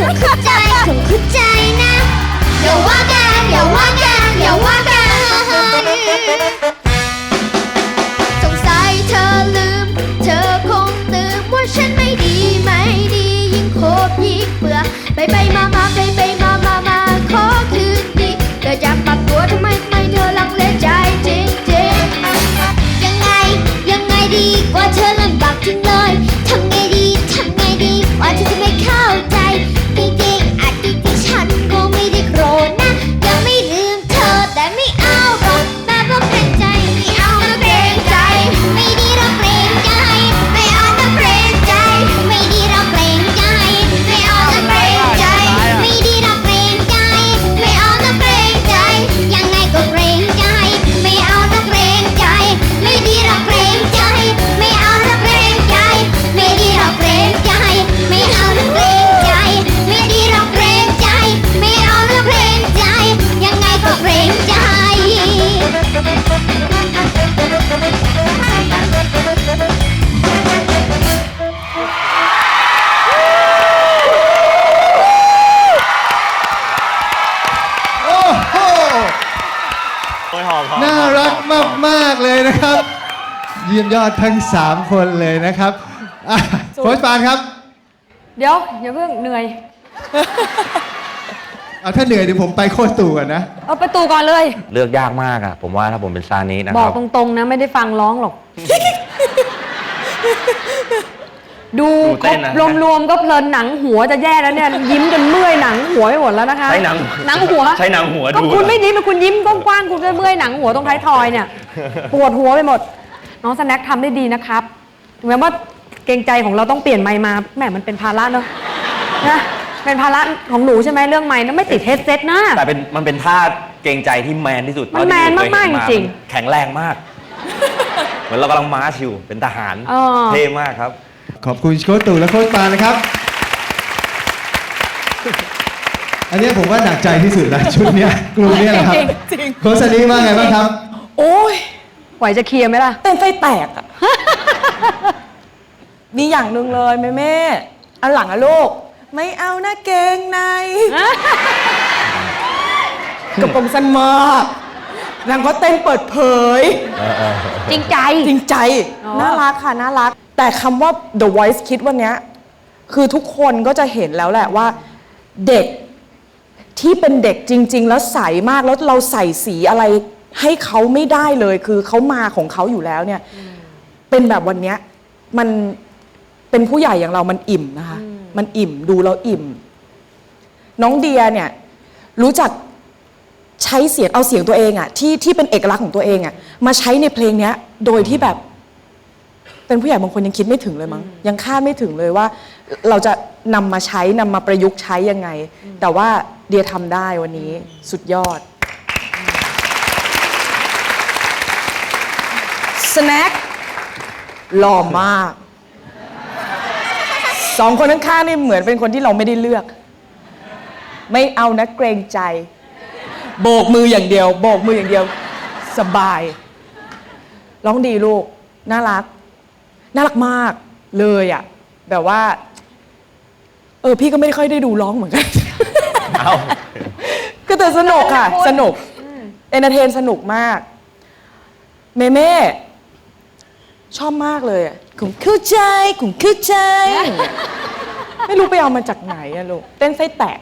ขึ้นใจถึงเข้นใจนะอย่าว่ากันอย่าว่ากันอย่าว่ากันสงสัยเธอลืม เธอคงตืมว่าฉันไม่ดีไม่ดียิ่งโคบยิ่งเบื่อไปไปมามา มากเลยนะครับ เยี่ยมยอดทั้ง 3 คนเลยนะครับอะโค้ชปานครับเดี๋ยวอย่าเพิ่งเหนื่อย เอาถ้าเหนื่อยเดี๋ยวผมไปโค้ชตู่ก่อนนะ เอาประตูก่อนเลย เลือกยากมากอะผมว่าถ้าผมเป็นซานินะบคอกรับ ตรงๆนะไม่ได้ฟังร้องหรอก ดูดูเต้นนะครบรวมๆก็เพลินหนังหัวจะแย่แล้วเนี่ย ยิ้มจนเมื่อยหนังหัวไปหมดแล้วนะคะใช้หนังหนังหัวใช้หนังหัวก็ดูคุณไม่ยิ้มคุณยิ้มกว้างๆคุณก็เมื่อยหนังหัวตรงท้ายทอยเนี่ย ปวดหัวไปหมด น้องสแน็คทำได้ดีนะครับถึงแม้ว่าเกรงใจของเราต้องเปลี่ยนไมค์มาแหมมันเป็นภาระเนอะนะเป็นภาระของหนูใช่ไหมเรื่องไมค์นะไม่ติดเฮดเซ็ตนะ แต่เป็นมันเป็นท่าเกรงใจที่แมนที่สุดมันแมนเท่ที่ผเคยมากๆเห็จริงแข็งแรงมาก เหมือนเรากำลังม้าชิวเป็นทหาร เออ เท่มากครับ ขอบคุณโค้ชตู่และโค้ชปานนะครับ อันเนี้ยผมว่าหนักใจที่สุดแล้วชุดเนี้ยกลุ่มเนี้ยนะครับจริง โค้ชซันนี่ว่าไงบ้างครับ โอ้ยไหวจะเคลียร์ไหมล่ะ เต้นไส้แตกอะ มีอย่างหนึ่งเลยแม่แม่อันหลังอะลูก ไม่เอานะเกงใน กระโปรงสั้นมาก นางก็เต้นเปิดเผย จริงใจ จริงใจอ๋อน่ารักค่ะ น่ารัก แต่คำว่า The Voice คิดวันเนี้ยคือทุกคนก็จะเห็นแล้วแหละว่า เด็กที่เป็นเด็กจริง ๆ แล้วใสมากแล้วเราใส่สีอะไรให้เขาไม่ได้เลย คือเขามาของเขาอยู่แล้วเนี่ย เป็นแบบวันเนี้ยมันเป็นผู้ใหญ่อย่างเรามันอิ่มนะคะ มันอิ่มดูแล้วอิ่ม น้องเดียเนี่ย รู้จัก ใช้เสียงเอาเสียงตัวเองอะที่ที่เป็นเอกลักษณ์ของตัวเองอะมาใช้ในเพลงเนี้ยโดยที่แบบ เป็นผู้ใหญ่บางคนยังคิดไม่ถึงเลยมั้งยังคาดไม่ถึงเลยว่า เราจะนำมาใช้นำมาประยุกต์ใช้ยังไง แต่ว่าเดียทำได้วันนี้สุดยอดสแน็คหล่อมากสองคนข้างๆนี่เหมือนเป็นคนที่เราไม่ได้เลือก ไม่เอานะเกรงใจ โบกมืออย่างเดียว โบกมืออย่างเดียว สบาย ร้องดีลูก น่ารัก น่ารักมากเลยอะแบบว่า เออ พี่ก็ไม่ค่อยได้ดูร้องเหมือนกัน เอ้า ก็แต่สนุกค่ะ สนุก เอนเตอร์เทนสนุกมาก เมเม่ชอบมากเลยอะขุมเข้าใจขุมเข้าใจอย่างเงี้ยไม่รู้ไปเอามาจากไหนอะลูก เต้นไส้แตก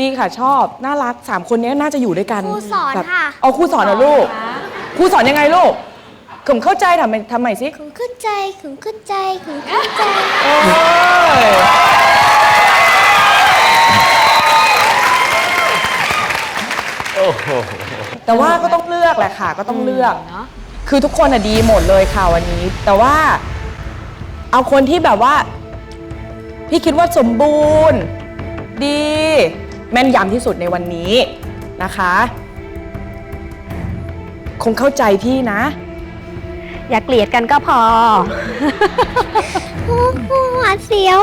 ดีค่ะชอบน่ารักสามคนนี้น่าจะอยู่ด้วยกันครูสอนแบบค่ะ เอาครูสอนเหรอลูกครูสอนยังไงลูกขุมเข้าใจทำไมทำไมสิขุนขึ้นใจขุนขึ้นใจขุนขึ้นใจ โอ้ยโอ้โหแต่ว่าก็ต้องเลือกแหละค่ะ ก็ต้องเลือก เนอะ คือทุกคนอะดีหมดเลยค่ะวันนี้ แต่ว่า เอาคนที่แบบว่า พี่คิดว่าสมบูรณ์ ดี แม่นยำที่สุดในวันนี้นะคะ คงเข้าใจพี่นะ อย่าเกลียดกันก็พอ โอ้โหหวาดเสียว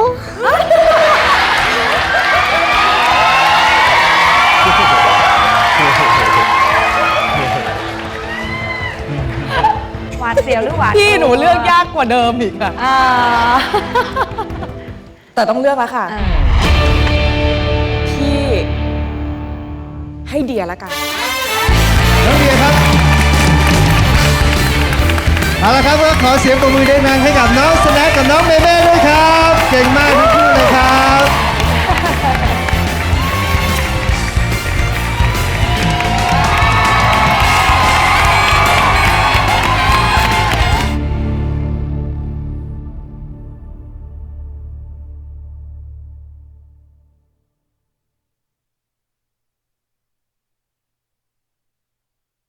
หวาดเสียวหรือหวาดพี่หนูเลือกยากกว่าเดิมอีกอะอ่า แต่ต้องเลือกแล้วค่ะ อ่า ให้เดียแล้วกัน น้องเดียครับ เอาละครับก็ขอเสียงปรบมือได้แรงให้กับน้องสแน็คกับน้องเมเม่ด้วยครับ เก่งมากทั้งคู่เลยครั